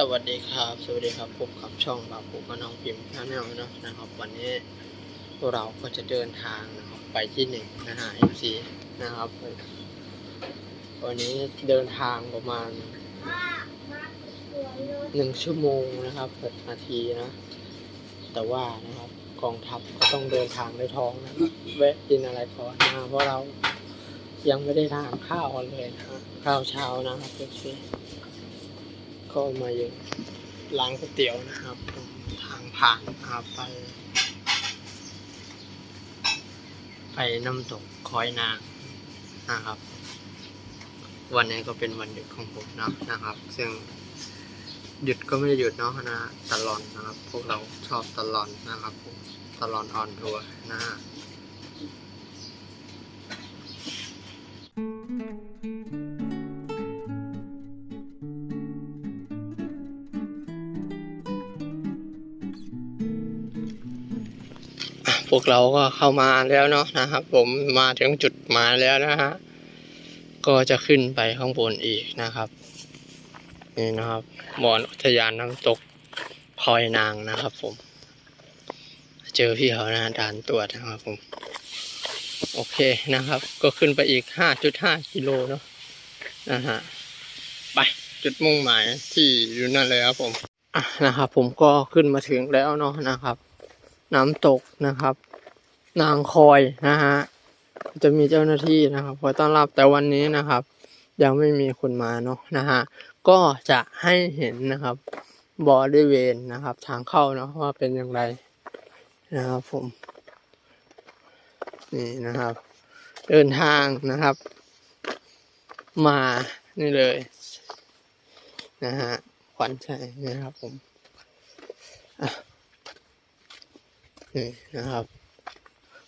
สวัสดีครับ สวัสดีครับพบกับช่องบาปุกกับน้องพิมพ์ชาแนลนะนะครับ วันนี้พวกเราก็จะเดินทางนะครับไปที่หนึ่งนะฮะ FC นะครับ วันนี้เดินทางประมาณหนึ่งชั่วโมงนะครับหกนาทีนะ แต่ว่านะครับกองทัพก็ต้องเดินทางด้วยท้องนะครับแวะกินอะไรก่อนนะเพราะเรายังไม่ได้ทานข้าวกันเลยนะข้าวเช้านะครับ FC ก็มาอยู่ร้านก๋วยเตี๋ยวนะครับทางผ่านนะครับไป ไปน้ำตกคอยนางนะครับ วันนี้ก็เป็นวันหยุดของผมนะนะครับ ซึ่งหยุดก็ไม่ได้หยุดเนาะนะตลอนนะครับ พวกเราชอบตลอนนะครับผมตลอนออนทัวร์นะฮะ พวกเราก็เข้ามาแล้วเนาะนะครับ ผมมาถึงจุดหมายแล้วนะฮะก็จะขึ้นไปข้างบนอีกนะครับ นี่นะครับบอนอุทยานน้ำตกคอยนางนะครับ ผม เจอพี่เขานะด่านตรวจนะครับผม โอเคนะครับ ก็ขึ้นไปอีกห้าจุดห้ากิโลเนาะนะฮะไปจุดมุ่งหมายที่อยู่นั่นเลยครับผมอะนะครับ ผมก็ขึ้นมาถึงแล้วเนาะนะครับ น้ำตกนะครับ นางคอยนะฮะจะมีเจ้าหน้าที่นะครับคอยต้อนรับแต่วันนี้นะครับ ยังไม่มีคนมาเนาะนะฮะก็จะให้เห็นนะครับบริเวณนะครับ ทางเข้าเนาะว่าเป็นอย่างไรนะครับผมนี่นะครับ เดินทางนะครับ มานี่เลยนะฮะขวัญชัยนะครับผม นี่นะครับ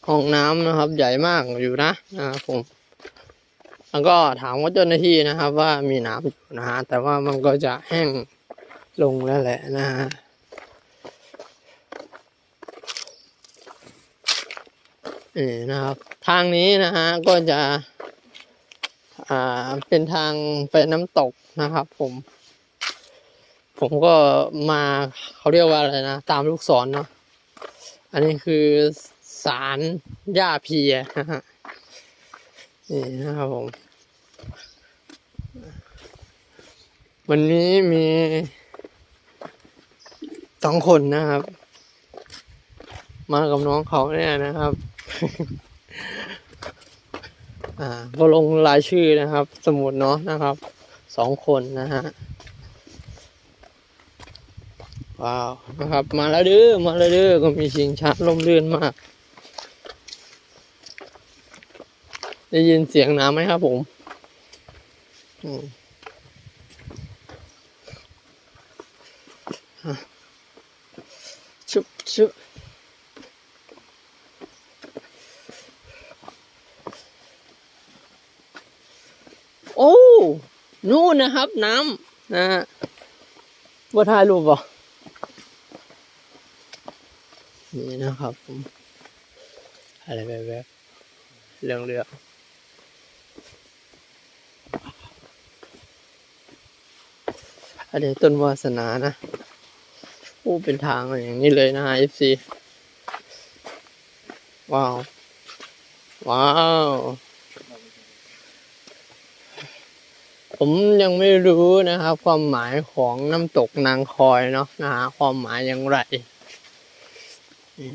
ห้องน้ำนะครับ ใหญ่มากอยู่นะนะครับผม แล้วก็ถามว่าเจ้าหน้าที่นะครับ ว่ามีน้ำอยู่นะฮะแต่ว่ามันก็จะแห้งลงแล้วแหละนะฮะนี่นะครับ ทางนี้นะฮะก็จะอ่าเป็นทางไปน้ำตกนะครับ ผม ผมก็มาเขาเรียกว่าอะไรนะ ตามลูกศรเนาะ อันนี้คือสารหญ้าเพียนะฮะนี่นะครับผม วันนี้มีสองคนนะครับ มากับน้องเขาเนี่ยนะครับ อ่าก็ลงรายชื่อนะครับ สมุดเนาะนะครับ สองคนนะฮะ ว้าวนะครับ มาแล้วเด้อมาแล้วเด้อก็มีชิงช้าลมเลื่นมาก ได้ยินเสียงน้ำไหมครับผมชุบชุบโอ้ นู่นนะครับ น้ำนะฮะว่าถ่ายรูปป่ะ นี่นะครับผมอะไรแบบๆเรื่องเรื่องอันนี้ต้นวาสนานะโอ้เป็นทางอย่างนี้เลยนะฮะ FC ว้าว ว้าว ผมยังไม่รู้นะครับ ความหมายของน้ำตกนางคอยเนาะนะฮะความหมายอย่างไร ไม่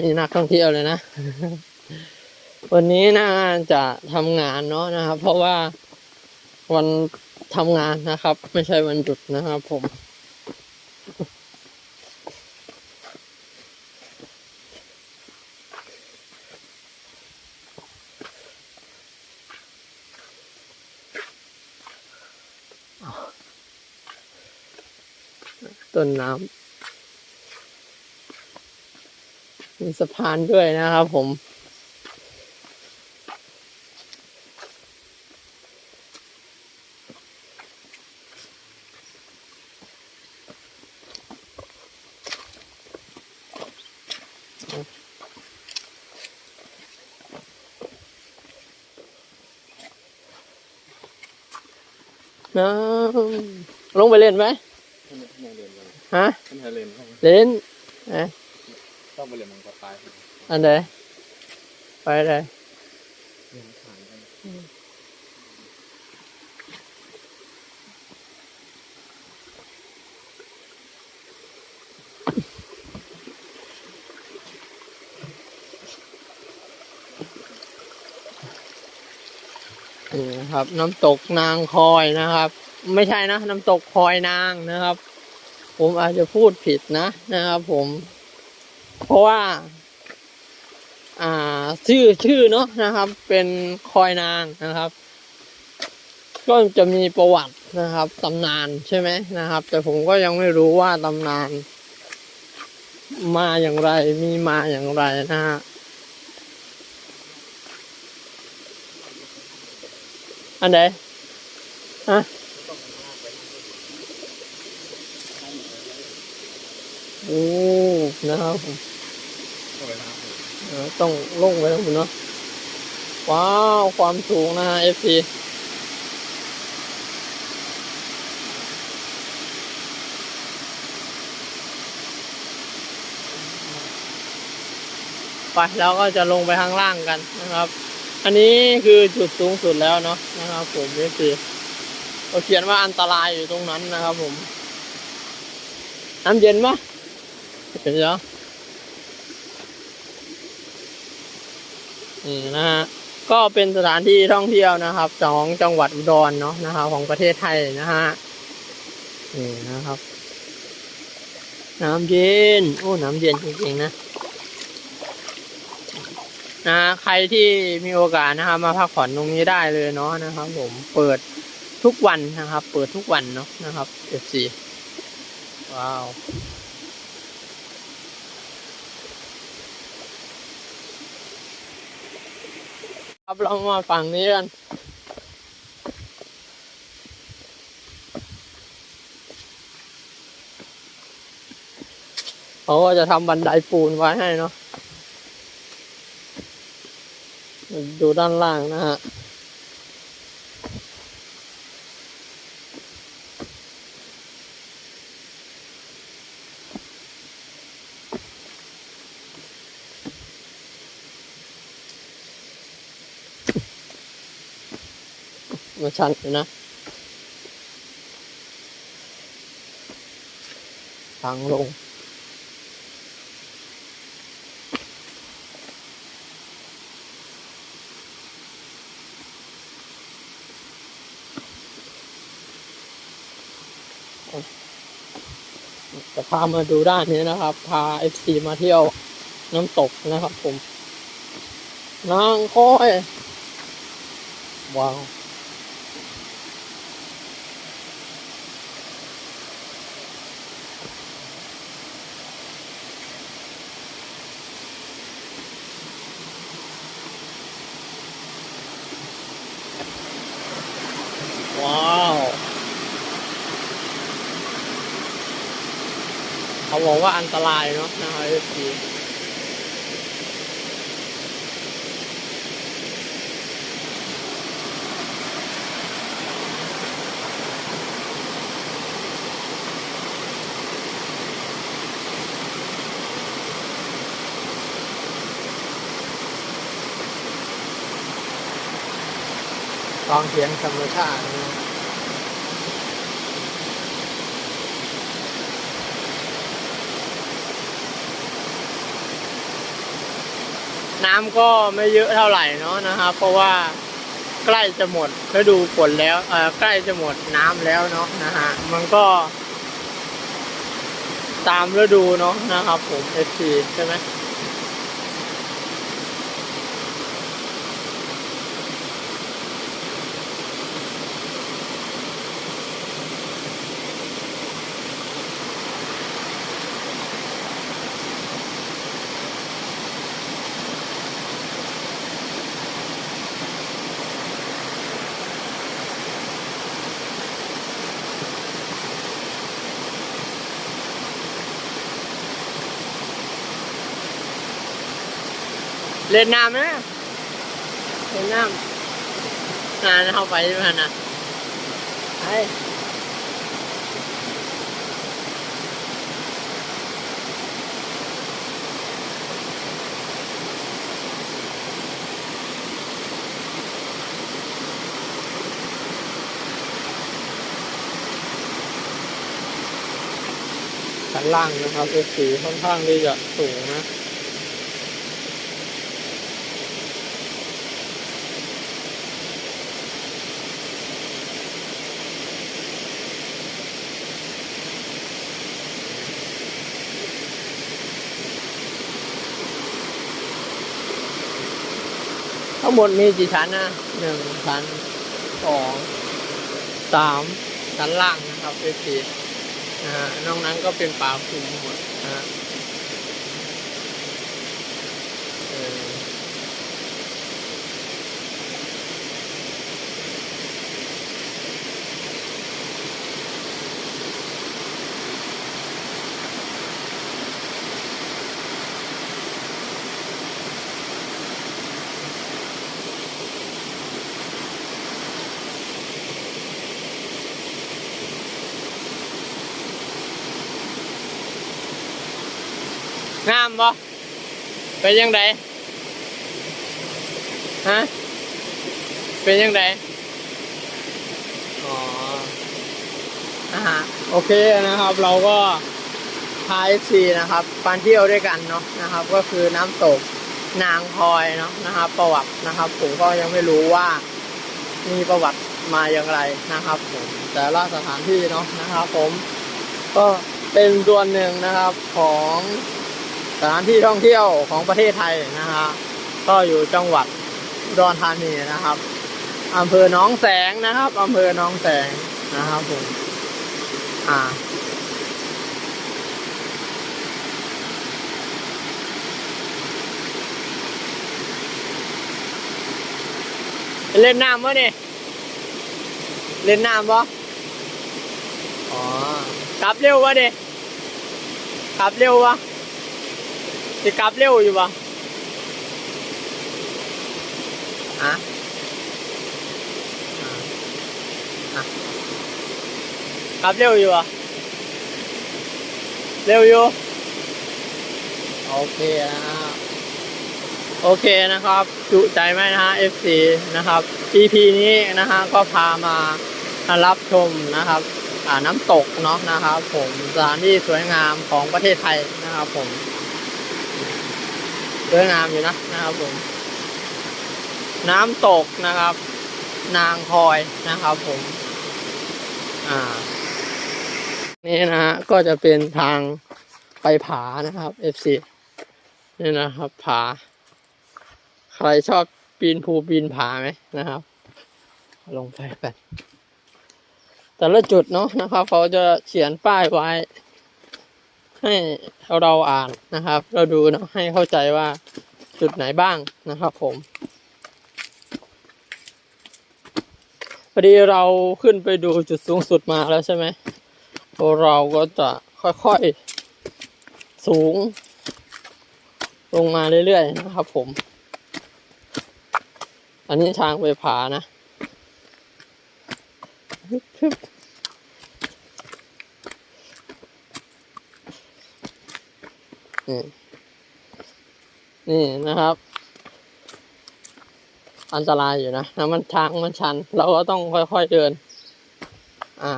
มีนักท่องเที่ยวเลยนะ วันนี้น่าจะทำงานเนาะนะครับ เพราะว่า วันทำงานนะครับ ไม่ใช่วันหยุดนะครับผม ต้นน้ำมีสะพานด้วยนะครับผม น้ำลงไปเล่นไหมท่านท่านเรียนกันฮะท่านเรียนเข้ามาเล่นเอ๊ะต้องไปเรียนมังกรตายอันไหนไปไหนเรีย นผ่านกันนี่นะครับ น้ำตกนางคอยนะครับ ไม่ใช่นะ น้ำตกคอยนางนะครับ ผมอาจจะพูดผิดนะนะครับ ผม เพราะว่า อ่า ชื่อชื่อเนาะนะครับ เป็นคอยนางนะครับ ก็จะมีประวัตินะครับตำนานใช่ไหมนะครับ แต่ผมก็ยังไม่รู้ว่าตำนาน มาอย่างไรมีมาอย่างไรนะฮะ อันไหนฮะโอ้นะครับผมต้องไปน้ำเออต้องลงไปแล้วคุณเนาะว้าว ความสูงนะฮะ FC ไปแล้วก็จะลงไปข้างล่างกันนะครับ อันนี้คือจุดสูงสุดแล้วเนาะนะครับผม FC เขาเขียนว่าอันตรายอยู่ตรงนั้นนะครับผม น้ำเย็นปะเห็นเหรอนี่นะฮะก็เป็นสถานที่ท่องเที่ยวนะครับของจังหวัดอุดรเนาะนะครับ ของประเทศไทยนะฮะนี่นะครับ น้ำเย็น โอ้ น้ำเย็นจริงๆนะ นะใครที่มีโอกาสนะครับมาพักผ่อนตรงนี้ได้เลยเนาะนะครับ ผมเปิดทุกวันนะครับ เปิดทุกวันเนาะนะครับ FC ว้าวครับเรามาฝั่งนี้กันเขาก็จะทำบันไดปูนไว้ให้เนาะ ดูด้านล่างนะฮะมาชันอยู่นะ ทางลง พามาดูด้านนี้นะครับ พา FC มาเที่ยวน้ำตกนะครับ ผมนางค้อยว้าวว้าว เขาบอกว่าอันตรายเนาะนะครับเอฟซีฟังเสียงธรรมชาติ นะน้ำก็ไม่เยอะเท่าไหร่เนาะนะครับ เพราะว่าใกล้จะหมดฤดูฝนแล้วเออใกล้จะหมดน้ำแล้วเนาะนะฮะมันก็ ตามฤดูเนาะนะครับผม FC ใช่ไหม เล่นน้ำนะเล่นน้ำนานเข้าไปใช่ไหมนะไปชั้นล่างนะครับ F4 ค่อนข้างที่จะสูงนะ ทั้งหมดมีกี่ชั้นนะหนึ่งชั้นสองสามชั้นล่างนะครับเอฟีนะฮะนอกนั้นก็เป็นป่าคุมหมดนะฮะ งามบ่เป็นยังไงฮะเป็นยังไงอ๋ออ่าโอเคนะครับ เราก็พา FC นะครับปานเที่ยวด้วยกันเนาะนะครับ ก็คือน้ำตกนางพลอยเนาะนะครับ ประวัตินะครับ ผมก็ยังไม่รู้ว่ามีประวัติมาอย่างไรนะครับ ผมแต่ละสถานที่เนาะนะครับ ผมก็เป็นส่วนหนึ่งนะครับของ ถานที่ท่องเที่ยวของประเทศไทยนะฮะก็อยู่จังหวัดดอนธานีนะครับอำเภอหนองแสงนะครับอำเภอหนองแสงนะครับผมอ่าเล่นน้ำวะเนี่ยเล่นน้ำปะอ๋อกลับเร็ววะดิกลับเร็ววะ จะกลับเร็วอยู่ปะอะอะอะกลับเร็วอยู่ปะเร็วอยู่ โอเคนะครับโอเคนะครับจุใจไหมนะฮะ FC นะครับ EP นี้นะฮะก็พามารับชมนะครับอ่าน้ำตกเนาะนะครับ ผมสถานที่สวยงามของประเทศไทยนะครับผมส วยงามอยู่นะนะครับผม น้ำตกนะครับ นางคอยนะครับผม อ่า นี่นะฮะก็จะเป็นทางไปผานะครับ FC นี่นะครับ ผา ใครชอบปีนภูปีนผาไหมนะครับ ลงไปกันแต่ละจุดเนาะนะครับ เขาจะเขียนป้ายไว้ ให้เราอ่านนะครับ เราดูเนาะให้เข้าใจว่าจุดไหนบ้างนะครับผมพอดีเราขึ้นไปดูจุดสูงสุดมาแล้วใช่ไหมเราก็จะค่อยๆสูง ลงมาเรื่อยๆนะครับผม อันนี้ทางไปผานะฮึบ นี่นี่นะครับ อันตรายอยู่นะนะมันทางมันชัน เราก็ต้องค่อยๆเดิน อ่า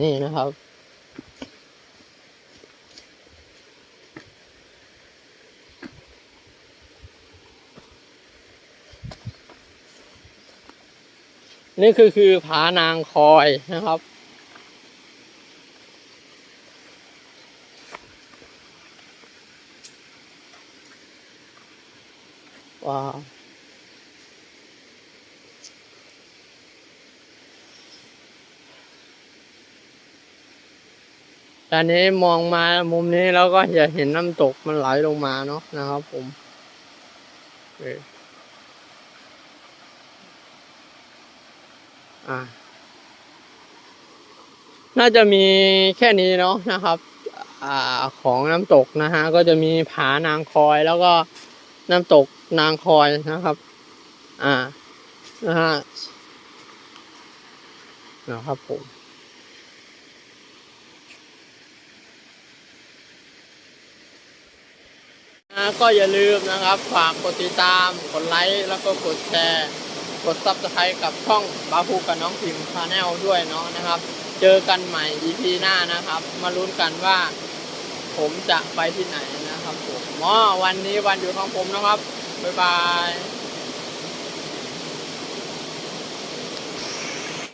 นี่นะครับ นี่คือคือผานางคอยนะครับ ว้าวตอนนี้มองมามุมนี้แล้วก็จะเห็นน้ำตกมันไหลลงมาเนาะนะครับผมเอออ่า น่าจะมีแค่นี้เนาะนะครับอของน้ำตกนะฮะ ก็จะมีผานางคอยแล้วก็น้ำตกนางคอยนะครับ อ่า นะฮะนะครับผมก็อย่าลืมนะครับ ฝากกดติดตาม กดไลค์ แล้วก็กดแชร์ กดซับสไครต์กับช่องบาพูกับน้องพิมพ์ชาแนลด้วยเนาะนะครับ เจอกันใหม่ EP หน้านะครับ มาลุ้นกันว่า ผมจะไปที่ไหนนะครับผมอ๋อวันนี้วันหยุดของผมนะครับ บ๊ายบาย